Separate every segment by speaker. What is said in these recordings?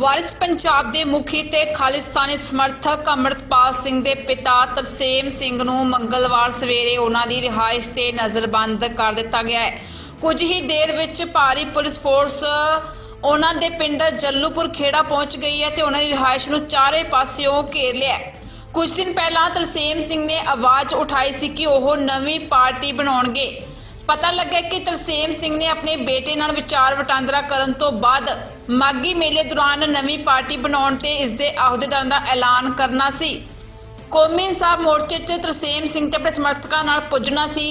Speaker 1: ਵਾਰਿਸ ਪੰਜਾਬ ਦੇ ਮੁਖੀ ਤੇ ਖਾਲਿਸਤਾਨੀ ਸਮਰਥਕ ਅਮਰਤਪਾਲ ਸਿੰਘ ਦੇ ਪਿਤਾ ਤਰਸੇਮ ਸਿੰਘ ਨੂੰ ਮੰਗਲਵਾਰ ਸਵੇਰੇ ਉਹਨਾਂ ਦੀ ਰਿਹਾਇਸ਼ ਤੇ ਨਜ਼ਰਬੰਦ ਕਰ ਦਿੱਤਾ ਗਿਆ ਹੈ। ਕੁਝ ਹੀ ਦੇਰ ਵਿੱਚ ਭਾਰੀ ਪੁਲਿਸ ਫੋਰਸ ਉਹਨਾਂ ਦੇ ਪਿੰਡ ਜੱਲੂਪੁਰ ਖੇੜਾ ਪਹੁੰਚ ਗਈ ਹੈ ਤੇ ਉਹਨਾਂ ਦੀ ਰਿਹਾਇਸ਼ ਨੂੰ ਚਾਰੇ ਪਾਸਿਓਂ ਘੇਰ ਲਿਆ ਹੈ। ਕੁਝ ਦਿਨ ਪਹਿਲਾਂ ਤਰਸੇਮ ਸਿੰਘ ਨੇ ਆਵਾਜ਼ ਉਠਾਈ ਸੀ ਕਿ ਉਹ ਨਵੀਂ ਪਾਰਟੀ ਬਣਾਉਣਗੇ। ਪਤਾ ਲੱਗਾ ਕਿ ਤਰਸੇਮ ਸਿੰਘ ਨੇ ਆਪਣੇ ਬੇਟੇ ਨਾਲ ਵਿਚਾਰ ਵਟਾਂਦਰਾ ਕਰਨ ਤੋਂ ਬਾਅਦ ਮਾਗੀ ਮੇਲੇ ਦੌਰਾਨ ਨਵੀਂ ਪਾਰਟੀ ਬਣਾਉਣ ਤੇ ਇਸ ਦੇ ਅਹੁਦੇਦਾਰਾਂ ਦਾ ਐਲਾਨ ਕਰਨਾ ਸੀ। ਕੌਮੀ ਇਨਸਾਫ ਮੋਰਚੇ 'ਚ ਤਰਸੇਮ ਸਿੰਘ ਤੇ ਆਪਣੇ ਸਮਰਥਕਾਂ ਨਾਲ ਪੁੱਜਣਾ ਸੀ।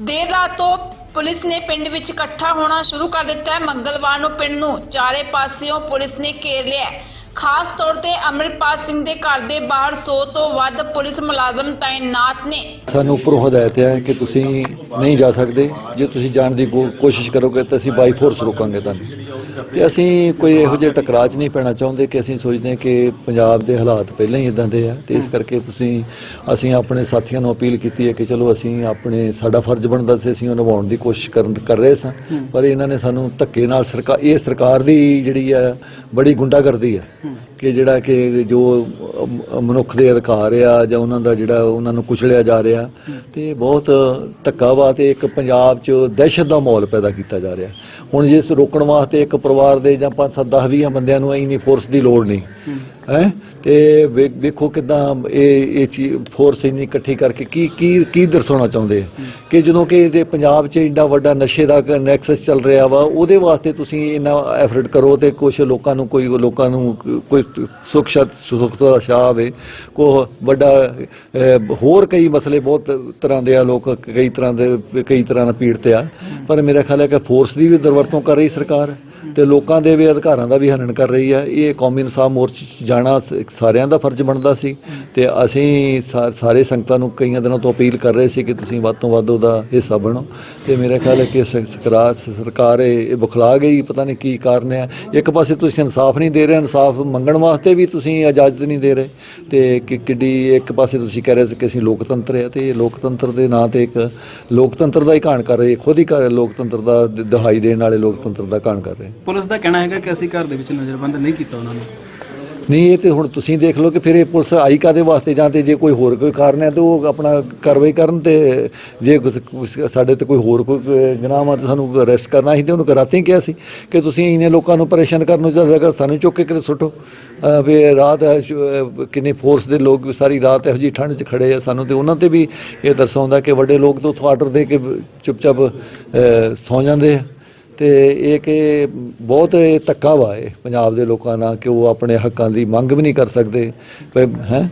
Speaker 1: ਦੇਰ ਰਾਤ ਤੋਂ ਪੁਲਿਸ ਨੇ ਪਿੰਡ ਵਿੱਚ ਇਕੱਠਾ ਹੋਣਾ ਸ਼ੁਰੂ ਕਰ ਦਿੱਤਾ। ਹੈ ਮੰਗਲਵਾਰ ਨੂੰ ਪਿੰਡ ਨੂੰ ਚਾਰੇ ਪਾਸਿਓਂ ਪੁਲਿਸ ਨੇ ਘੇਰ ਲਿਆ। ਖਾਸ ਤੌਰ ਤੇ ਅਮਰਪਾਲ ਸਿੰਘ ਦੇ ਘਰ ਦੇ ਬਾਹਰ 100 ਤੋਂ ਵੱਧ ਪੁਲਿਸ ਮੁਲਾਜ਼ਮ ਤਾਇਨਾਤ ਨੇ।
Speaker 2: ਸਾਨੂੰ ਉੱਪਰੋਂ ਹਦਾਇਤ ਹੈ ਕਿ ਤੁਸੀਂ ਨਹੀਂ ਜਾ ਸਕਦੇ। ਜੇ ਤੁਸੀਂ ਜਾਣ ਦੀ ਕੋ- ਕੋਸ਼ਿਸ਼ ਕਰੋਗੇ ਤਾਂ ਅਸੀਂ ਬਾਈ ਫੋਰਸ ਰੋਕਾਂਗੇ ਤੁਹਾਨੂੰ। ਤੇ ਅਸੀਂ ਕੋਈ ਇਹੋ ਜਿਹੇ ਟਕਰਾਅ 'ਚ ਨਹੀਂ ਪੈਣਾ ਚਾਹੁੰਦੇ ਕਿ ਅਸੀਂ ਸੋਚਦੇ ਕਿ ਪੰਜਾਬ ਦੇ ਹਾਲਾਤ ਪਹਿਲਾਂ ਹੀ ਇਦਾਂ ਦੇ ਆ ਤੇ ਇਸ ਕਰਕੇ ਤੁਸੀਂ ਅਸੀਂ ਆਪਣੇ ਸਾਥੀਆਂ ਨੂੰ ਅਪੀਲ ਕੀਤੀ ਹੈ ਕਿ ਚਲੋ ਅਸੀਂ ਆਪਣੇ ਸਾਡਾ ਫਰਜ਼ ਬਣਦਾ ਸੀ ਅਸੀਂ ਉਹ ਨਿਭਾਉਣ ਦੀ ਕੋਸ਼ਿਸ਼ ਕਰਨ ਕਰ ਰਹੇ ਸਾਂ। ਪਰ ਇਹਨਾਂ ਨੇ ਸਾਨੂੰ ਧੱਕੇ ਨਾਲ ਸਰਕਾਰ ਇਹ ਸਰਕਾਰ ਦੀ ਜਿਹੜੀ ਹੈ ਬੜੀ ਗੁੰਡਾਗਰਦੀ ਹੈ ਕਿ ਜਿਹੜਾ ਕਿ ਜੋ ਮਨੁੱਖ ਦੇ ਅਧਿਕਾਰ ਆ ਜਾਂ ਉਹਨਾਂ ਦਾ ਜਿਹੜਾ ਉਹਨਾਂ ਨੂੰ ਕੁਚਲਿਆ ਜਾ ਰਿਹਾ ਤੇ ਬਹੁਤ ਧੱਕਾ ਵਾ ਤੇ ਇੱਕ ਪੰਜਾਬ 'ਚ ਦਹਿਸ਼ਤ ਦਾ ਮਾਹੌਲ ਪੈਦਾ ਕੀਤਾ ਜਾ ਰਿਹਾ। ਹੁਣ ਜਿਸ ਰੋਕਣ ਵਾਸਤੇ ਇੱਕ ਪਰਿਵਾਰ ਦੇ ਜਾਂ 5 7 10 20 ਬੰਦਿਆਂ ਨੂੰ ਇੰਨੀ ਫੋਰਸ ਦੀ ਲੋੜ ਨਹੀਂ। ਹੈ? ਤੇ ਵੇ- ਵੇਖੋ ਕਿਦਾਂ ਇਹ ਇਹ ਚੀਜ਼ ਫੋਰਸ ਇੰਨੀ ਇਕੱਠੀ ਕਰਕੇ ਕੀ ਕੀ ਕੀ ਦਰਸਾਉਣਾ ਚਾਹੁੰਦੇ ਆ? ਕਿ ਜਦੋਂ ਕਿ ਇਹਦੇ ਪੰਜਾਬ 'ਚ ਇੰਨਾ ਵੱਡਾ ਨਸ਼ੇ ਦਾ ਨੈਕਸਸ ਚੱਲ ਰਿਹਾ ਵਾ, ਉਹਦੇ ਵਾਸਤੇ ਤੁਸੀਂ ਇੰਨਾ ਐਫਰਟ ਕਰੋ ਤੇ ਕੁਝ ਲੋਕਾਂ ਨੂੰ ਕੋਈ, ਲੋਕਾਂ ਨੂੰ ਕੋਈ ਸੁੱਖ ਸ਼ਤ ਸੁੱਖ ਦਾ ਸ਼ਾਹ ਆਵੇ ਕੋ ਵੱਡਾ ਹੋਰ ਕਈ ਮਸਲੇ ਬਹੁਤ ਤਰ੍ਹਾਂ ਦੇ ਆ, ਲੋਕ ਕਈ ਤਰ੍ਹਾਂ ਦੇ, ਕਈ ਤਰ੍ਹਾਂ ਨਾਲ ਪੀੜਤ ਆ। ਪਰ ਮੇਰਾ ਖਿਆਲ ਹੈ ਕਿ ਫੋਰਸ ਦੀ ਵੀ ਦੁਰਵਰਤੋਂ ਕਰ ਰਹੀ ਸਰਕਾਰ। ਤੇ ਲੋਕਾਂ ਦੇ ਵੀ ਅਧਿਕਾਰਾਂ ਦਾ ਵੀ ਹਨਨ ਕਰ ਰਹੀ ਹੈ। ਇਹ ਕੌਮੀ ਇਨਸਾਫ ਮੋਰਚੇ 'ਚ ਜਾਣਾ ਸ- ਸਾਰਿਆਂ ਦਾ ਫਰਜ਼ ਬਣਦਾ ਸੀ ਤੇ ਅਸੀਂ ਸਾ- ਸਾਰੇ ਸੰਗਤਾਂ ਨੂੰ ਕਈਆਂ ਦਿਨਾਂ ਤੋਂ ਅਪੀਲ ਕਰ ਰਹੇ ਸੀ ਕਿ ਤੁਸੀਂ ਵੱਧ ਤੋਂ ਵੱਧ ਉਹਦਾ ਹਿੱਸਾ ਬਣੋ। ਤੇ ਮੇਰਾ ਖਿਆਲ ਹੈ ਕਿ ਸ- ਸਕਰਾ- ਸਰਕਾਰ ਇਹ ਇਹ ਬੁਖਲਾ ਗਈ, ਪਤਾ ਨਹੀਂ ਕੀ ਕਾਰਨ ਹੈ। ਇੱਕ ਪਾਸੇ ਤੁਸੀਂ ਇਨਸਾਫ ਨਹੀਂ ਦੇ ਰਹੇ, ਇਨਸਾਫ ਮੰਗਣ ਵਾਸਤੇ ਵੀ ਤੁਸੀਂ ਇਜਾਜ਼ਤ ਨਹੀਂ ਦੇ ਰਹੇ। ਤੇ ਕਿ, ਕਿੱਡੀ ਇੱਕ ਪਾਸੇ ਤੁਸੀਂ ਕਹਿ ਰਹੇ ਸੀ ਕਿ ਅਸੀਂ ਲੋਕਤੰਤਰ ਹੈ ਤੇ ਇਹ ਲੋਕਤੰਤਰ ਦੇ ਨਾਂ ਤੇ ਇੱਕ ਲੋਕਤੰਤਰ ਦਾ ਹੀ ਘਾਣ ਕਰ ਰਹੇ ਖੁਦ ਹੀ ਕਰ ਲੋਕਤੰਤਰ ਦਾ ਦ- ਦਹਾਈ ਦੇਣ ਵਾਲੇ ਲੋਕਤੰਤਰ ਦਾ ਘਾਣ ਕਰ ਰਹੇ।
Speaker 3: ਪੁਲਿਸ ਦਾ ਕਹਿਣਾ ਹੈਗਾ ਕਿ ਅਸੀਂ ਘਰ ਦੇ ਵਿੱਚ ਨਜ਼ਰਬੰਦ ਨਹੀਂ ਕੀਤਾ ਉਹਨਾਂ ਨੂੰ।
Speaker 2: ਨਹੀਂ ਇਹ ਤੇ ਹੁਣ ਤੁਸੀਂ ਦੇਖ ਲਓ ਕਿ ਫਿਰ ਇਹ ਪੁਲਿਸ ਆਈ ਕਾਦੇ ਵਾਸਤੇ ਜਾਂ ਤੇ ਜੇ ਕੋਈ ਹੋਰ ਕੋਈ ਕਾਰਨ ਹੈ ਤੇ ਉਹ ਆਪਣਾ ਕਾਰਵਾਈ ਕਰਨ ਤੇ ਜੇ ਕੁਛ- ਸਾਡੇ ਤੇ ਕੋਈ ਹੋਰ ਕੋਈ ਗੁਨਾਹ ਵਾ ਤੇ ਸਾਨੂੰ ਅਰੈਸਟ ਕਰਨਾ ਸੀ ਤੇ ਉਹਨੂੰ ਰਾਤੀ ਹੀ ਕਿਹਾ ਸੀ ਕਿ ਤੁਸੀਂ ਇਹਨੇ ਲੋਕਾਂ ਨੂੰ ਪਰੇਸ਼ਾਨ ਕਰਨ ਨੂੰ ਚਾਹਦਾ ਸਾਨੂੰ ਚੁੱਕ ਕੇ ਕਿਤੇ ਸੁੱਟੋ। ਵੀ ਰਾਤ ਹੈ, ਸ਼- ਕਿੰਨੇ ਫੋਰਸ ਦੇ ਲੋਕ ਵੀ ਸਾਰੀ ਰਾਤ ਇਹੋ ਜੀ ਠੰਡ 'ਚ ਖੜੇ ਆ ਸਾਨੂੰ ਤੇ ਉਹਨਾਂ ਤੇ ਵੀ ਇਹ ਦਰਸਾਉਂਦਾ ਕਿ ਵੱਡੇ ਲੋਕ ਤਾਂ ਉੱਥੋਂ ਆਰਡਰ ਦੇ ਕੇ ਚੁੱਪਚਾਪ ਅਹ, ਸੌਂ ਜਾਂਦੇ ਆ। ਤੇ ਇਹ ਕਿ ਬਹੁਤ ਇਹ ਧੱਕਾ ਵਾ ਇਹ ਪੰਜਾਬ ਦੇ ਲੋਕਾਂ ਨਾਲ ਕਿ ਉਹ ਆਪਣੇ ਹੱਕਾਂ ਦੀ ਮੰਗ ਵੀ ਨਹੀਂ ਕਰ ਸਕਦੇ। ਹੈ?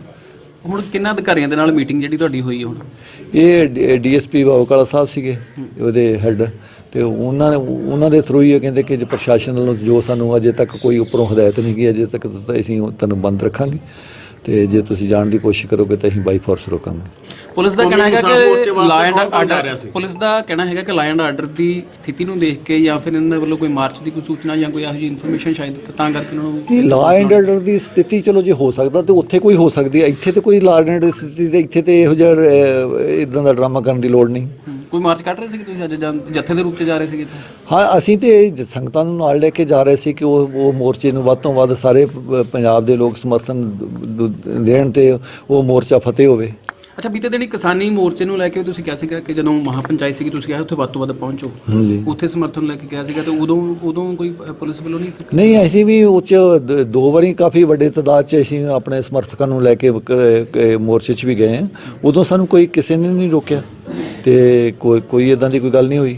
Speaker 3: ਹੁਣ ਕਿੰਨਾ ਅਧਿਕਾਰੀਆਂ ਦੇ ਨਾਲ ਮੀਟਿੰਗ ਜਿਹੜੀ ਤੁਹਾਡੀ ਹੋਈ ਹੁਣ?
Speaker 2: ਇਹ ਡੀਐਸਪੀ ਬਾਬੂਕਾਲਾ ਸਾਹਿਬ ਸੀਗੇ ਉਹਦੇ ਹੈੱਡ ਤੇ ਉਹਨਾਂ ਨੇ ਉਹਨਾਂ ਦੇ ਥਰੂ ਹੀ ਇਹ ਕਹਿੰਦੇ ਕਿ ਜੇ ਪ੍ਰਸ਼ਾਸਨ ਵੱਲੋਂ ਜੋ ਸਾਨੂੰ ਅਜੇ ਤੱਕ ਕੋਈ ਉੱਪਰੋਂ ਹਦਾਇਤ ਨਹੀਂ ਗਈ ਅਜੇ ਤੱਕ ਤਾਂ ਅਸੀਂ ਤੁਹਾਨੂੰ ਬੰਦ ਰੱਖਾਂਗੇ ਤੇ ਜੇ ਤੁਸੀਂ ਜਾਣ ਦੀ ਕੋਸ਼ਿਸ਼ ਕਰੋਗੇ ਤਾਂ ਅਸੀਂ ਬਾਈ ਫੋਰਸ ਰੋਕਾਂਗੇ।
Speaker 3: ਪੁਲਿਸ ਦਾ ਕਹਿਣਾ ਹੈਗਾ ਕਿ ਲਾ ਐਂਡ ਆਰਡਰ? ਪੁਲਿਸ ਦਾ ਕਹਿਣਾ ਹੈਗਾ ਕਿ ਲਾ ਐਂਡ ਆਰਡਰ ਦੀ ਸਥਿਤੀ ਨੂੰ ਦੇਖ ਕੇ ਜਾਂ ਫਿਰ ਇਹਨਾਂ ਵੱਲੋਂ ਕੋਈ ਮਾਰਚ ਦੀ ਕੋਈ ਸੂਚਨਾ ਜਾਂ ਕੋਈ ਇਹੋ ਜਿਹੀ ਇਨਫੋਰਮੇਸ਼ਨ ਸ਼ਾਇਦ ਤਾਂ ਕਰਕੇ ਉਹਨਾਂ ਨੂੰ
Speaker 2: ਇਹ ਲਾ ਐਂਡ ਆਰਡਰ ਦੀ ਸਥਿਤੀ ਚਲੋ ਜੇ ਹੋ ਸਕਦਾ ਤੇ ਉੱਥੇ ਕੋਈ ਹੋ ਸਕਦੀ ਹੈ ਇੱਥੇ ਤੇ ਕੋਈ ਲਾ ਐਂਡ ਆਰਡਰ ਦੀ ਸਥਿਤੀ ਤੇ ਇੱਥੇ ਤੇ ਇਹੋ ਜਿਹਾ ਇਦਾਂ ਦਾ ਡਰਾਮਾ ਕਰਨ ਦੀ ਲੋੜ ਨਹੀਂ।
Speaker 3: ਕੋਈ ਮਾਰਚ ਕੱਢ ਰਹੇ ਸੀ ਤੁਸੀਂ ਅੱਜ ਜਾਂ ਜੱਥੇ ਦੇ ਰੂਪ 'ਚ ਜਾ ਰਹੇ ਸੀਗੇ?
Speaker 2: ਹਾਂ ਅਸੀਂ ਤੇ ਸੰਗਤਾਂ ਨੂੰ ਨਾਲ ਲੈ ਕੇ ਜਾ ਰਹੇ ਸੀ ਕਿ ਉਹ ਉਹ ਮੋਰਚੇ ਨੂੰ ਵੱਧ ਤੋਂ ਵੱਧ ਸਾਰੇ ਪੰਜਾਬ ਦੇ ਲੋਕ ਸਮਰਥਨ ਦੇਣ ਤੇ ਉਹ ਮੋਰਚਾ ਫਤਿਹ ਹੋਵੇ
Speaker 3: ਅੱਛਾ ਬੀਤੇ ਦਿਨੀ ਕਿਸਾਨੀ ਮੋਰਚੇ ਨੂੰ ਲੈ ਕੇ ਤੁਸੀਂ ਕਿਹਾ ਸੀਗਾ ਕਿ ਜਦੋਂ ਮਹਾਪੰਚਾਇਤ ਸੀਗੀ ਤੁਸੀਂ ਕਿਹਾ ਉੱਥੇ ਵੱਧ ਤੋਂ ਵੱਧ ਪਹੁੰਚੋ।
Speaker 2: ਹਾਂਜੀ।
Speaker 3: ਉੱਥੇ ਸਮਰਥਨ ਲੈ ਕੇ ਕਿਹਾ ਸੀਗਾ ਤੇ ਉਦੋਂ ਉਦੋਂ ਕੋਈ ਪੁਲਿਸ ਵੱਲੋਂ ਨਹੀਂ
Speaker 2: ਨਹੀਂ ਅਸੀਂ ਵੀ ਉਹ 'ਚ ਦ- ਵਾਰੀ ਕਾਫੀ ਵੱਡੇ ਤਦਾਦ 'ਚ ਅਸੀਂ ਆਪਣੇ ਸਮਰਥਕਾਂ ਨੂੰ ਲੈ ਕ- ਮੋਰਚੇ 'ਚ ਵੀ ਗਏ ਹਾਂ। ਉਦੋਂ ਸਾਨੂੰ ਕੋਈ ਕਿਸੇ ਨੇ ਨਹੀਂ ਰੋਕਿਆ ਤੇ ਕੋਈ ਕੋਈ ਇਦਾਂ ਦੀ ਕੋਈ ਗੱਲ ਨਹੀਂ ਹੋਈ।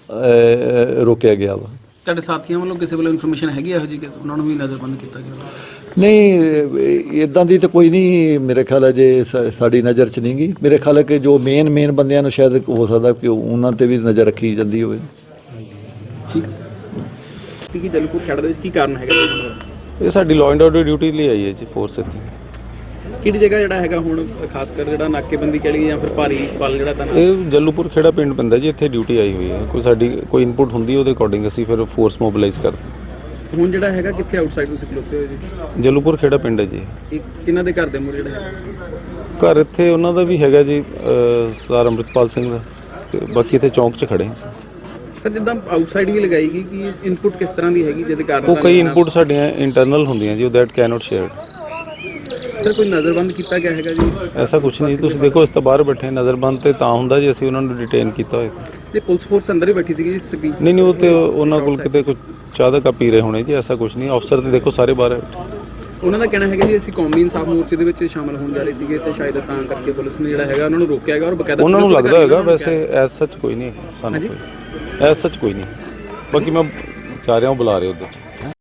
Speaker 2: ਰੋਕਿਆ ਗਿਆ ਵਾ।
Speaker 3: ਤੁਹਾਡੇ ਸਾਥੀਆਂ ਵੱਲੋਂ ਕਿਸੇ ਵੱਲੋਂ ਇਨਫੋਰਮੇਸ਼ਨ ਹੈਗੀ ਇਹੋ ਜਿਹੀ ਕਿ ਉਹਨਾਂ ਨੂੰ ਵੀ ਨਜ਼ਰਬੰਦ ਕੀਤਾ ਗਿਆ?
Speaker 2: ਨਹੀਂ ਇਦਾਂ ਦੀ ਤਾਂ ਕੋਈ ਨਹੀਂ ਮੇਰੇ ਖਿਆਲ ਹੈ ਜੇ ਸਾਡੀ ਨਜ਼ਰ 'ਚ ਨਹੀਂ ਗਈ ਮੇਰੇ ਖਿਆਲ ਹੈ ਕਿ ਜੋ ਮੇਨ ਮੇਨ ਬੰਦਿਆਂ ਨੂੰ ਸ਼ਾਇਦ ਹੋ ਸਕਦਾ ਕਿ ਉਹਨਾਂ ਤੇ ਵੀ ਨਜ਼ਰ ਰੱਖੀ ਜਾਂਦੀ ਹੋਵੇ।
Speaker 3: ਠੀਕ। ਕੀ ਕੀ ਜਲਪੁਰ ਖੜ ਦੇ ਕੀ ਕਾਰਨ ਹੈਗਾ?
Speaker 4: ਇਹ ਸਾਡੀ ਲਾਅ ਐਂਡ ਆਰਡਰ ਡਿਊਟੀ ਲਈ ਆਈ ਹੈ ਜੀ ਫੋਰਸ ਇੱਥੇ।
Speaker 3: ਕਿਹੜੀ ਜਗ੍ਹਾ ਜਿਹੜਾ ਹੈਗਾ ਹੁਣ ਖਾਸ ਕਰ ਜਿਹੜਾ ਨਾਕੇਬੰਦੀ ਕਹਿ ਜਾਂ ਫਿਰ ਭਾਰੀ ਬਲ ਜਿਹੜਾ ਤਾਂ
Speaker 4: ਇਹ ਜੱਲੂਪੁਰ ਖੇੜਾ ਪਿੰਡ ਪੈਂਦਾ ਜੀ ਇੱਥੇ ਡਿਊਟੀ ਆਈ ਹੋਈ ਹੈ। ਕੋਈ ਸਾਡੀ ਕੋਈ ਇਨਪੁਟ ਹੁੰਦੀ ਹੈ ਉਹਦੇ ਅਕੋਰਡਿੰਗ ਅਸੀਂ ਫਿਰ ਫੋਰਸ ਮੋਬਿਲਾਈਜ਼ ਕਰਦੇ ਹਾਂ।
Speaker 3: ਹੁਣ ਜਿਹੜਾ ਹੈਗਾ ਕਿੱਥੇ ਆਊਟਸਾਈਡ ਤੁਸੀਂ ਖਲੋਤੇ ਹੋਏ ਜੀ?
Speaker 4: ਜੱਲੂਪੁਰ ਖੇੜਾ ਪਿੰਡ ਹੈ ਜੀ।
Speaker 3: ਇਹ ਕਿਹਨਾਂ ਦੇ ਘਰ ਦੇ ਮੂਹਰੇ ਜਿਹੜਾ ਹੈਗਾ?
Speaker 4: ਘਰ ਇੱਥੇ ਉਹਨਾਂ ਦਾ ਵੀ ਹੈਗਾ ਜੀ ਸਰਦਾਰ ਅੰਮ੍ਰਿਤਪਾਲ ਸਿੰਘ ਦਾ। ਤੇ ਬਾਕੀ ਇੱਥੇ ਚੌਂਕ 'ਚ ਖੜੇ ਹਾਂ।
Speaker 3: ਸਰ ਜਿੱਦਾਂ ਆਊਟਸਾਈਡ ਵੀ ਲਗਾਈ ਗਈ ਕਿ ਇਨਪੁਟ ਕਿਸ ਤਰ੍ਹਾਂ ਦੀ ਹੈਗੀ ਜਿਹਦੇ ਕਾਰਨ
Speaker 4: ਉਹ ਕਈ ਇਨਪੁਟ ਸਾਡੀਆਂ ਇੰਟਰਨਲ ਹੁੰਦੀਆਂ ਜੀ ਉਹ ਦੈਟ ਕੈਨੋਟ ਸ਼ੇਅਰ
Speaker 3: ਸਰ ਕੋਈ ਨਜ਼ਰਬੰਦ ਕੀਤਾ ਗਿਆ ਹੈਗਾ ਜੀ?
Speaker 4: ਐਸਾ ਕੁਝ ਨਹੀਂ ਤੁਸੀਂ ਦੇਖੋ ਇਸ ਤੋਂ ਬਾਹਰ ਬੈਠੇ ਨਜ਼ਰਬੰਦ ਤੇ ਤਾਂ ਹੁੰਦਾ ਜੇ। ਅਸੀਂ ਉਹਨਾਂ ਨੂੰ ਡਿਟੇਨ ਕੀਤਾ ਹੋਏ ਤਾਂ।
Speaker 3: ਤੇ ਪੁਲਿਸ ਫੋਰਸ ਅੰਦਰ ਹੀ ਬੈਠੀ ਸੀਗੀ ਜੀ
Speaker 4: ਨਹੀਂ ਨਹੀਂ ਉਹ ਤੇ ਉਹਨਾਂ ਕੋਲ ਕਿਤੇ ਕੁਝ ਚਾਹ ਦਾ ਕੱਪ ਪੀ ਰਹੇ ਹੋਣੇ ਜੀ ਐਸਾ ਕੁਝ ਨਹੀਂ। ਅਫਸਰ ਤੇ ਦੇਖੋ ਸਾਰੇ ਬਾਹਰ
Speaker 3: ਉਹਨਾਂ ਦਾ ਕਹਿਣਾ ਹੈਗਾ ਜੀ ਅਸੀਂ ਕੌਮੀ ਇਨਸਾਫ ਮੋਰਚੇ ਦੇ ਵਿੱਚ ਸ਼ਾਮਲ ਹੋਣ ਜਾ ਰਹੇ ਸੀਗੇ ਤੇ ਸ਼ਾਇਦ ਤਾਂ ਕਰਕੇ ਪੁਲਿਸ ਨੇ ਜਿਹੜਾ ਹੈਗਾ ਉਹਨਾਂ ਨੂੰ ਰੋਕਿਆ ਹੈਗਾ ਔਰ ਬਕਾਇਦਾ
Speaker 4: ਉਹਨਾਂ ਨੂੰ ਲੱਗਦਾ ਹੋਏਗਾ ਵੈਸੇ ਐਸ ਸੱਚ ਕੋਈ ਨਹੀਂ ਸਾਨੂੰ ਕੋਈ। ਐਸ ਸੱਚ ਕੋਈ ਨਹੀਂ। ਬਾਕੀ ਮੈਂ ਜਾ ਰਿਹਾ ਹਾਂ ਬੁਲਾ ਰਹੇ ਉਧਰ।